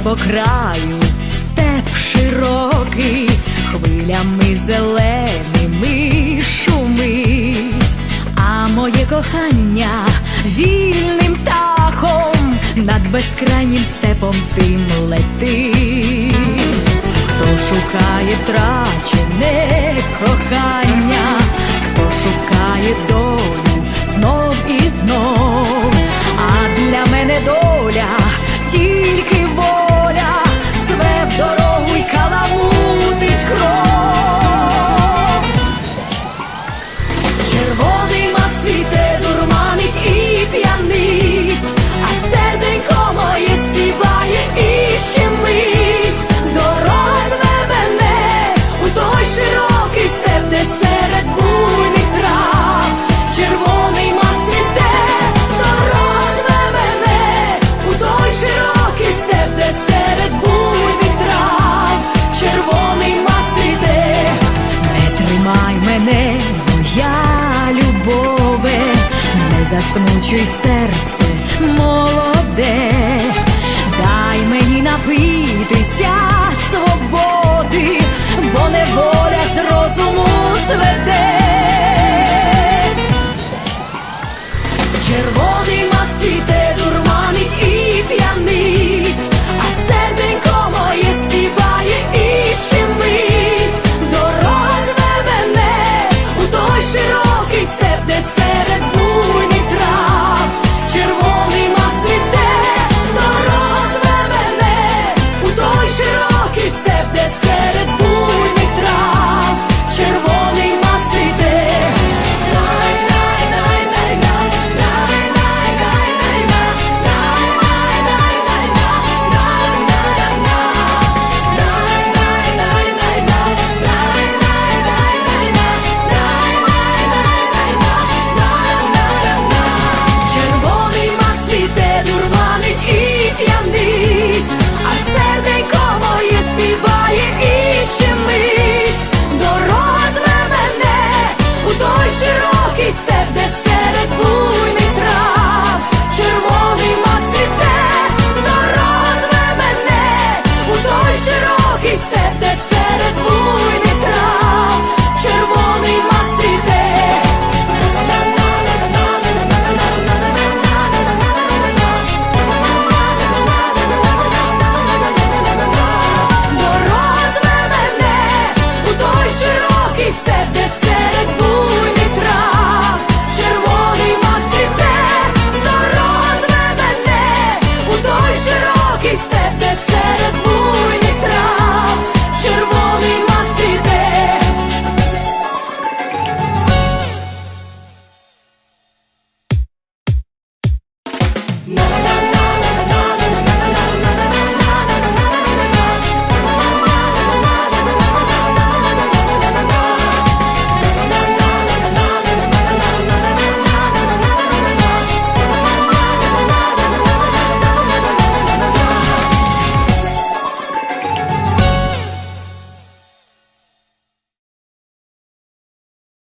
небо краю, степ широкий, хвилями зеленими шумить, а моє кохання вільним тахом над безкрайнім степом тим летить, хто шукає втрачене. Смучу й серце молоде, дай мені напитися. No.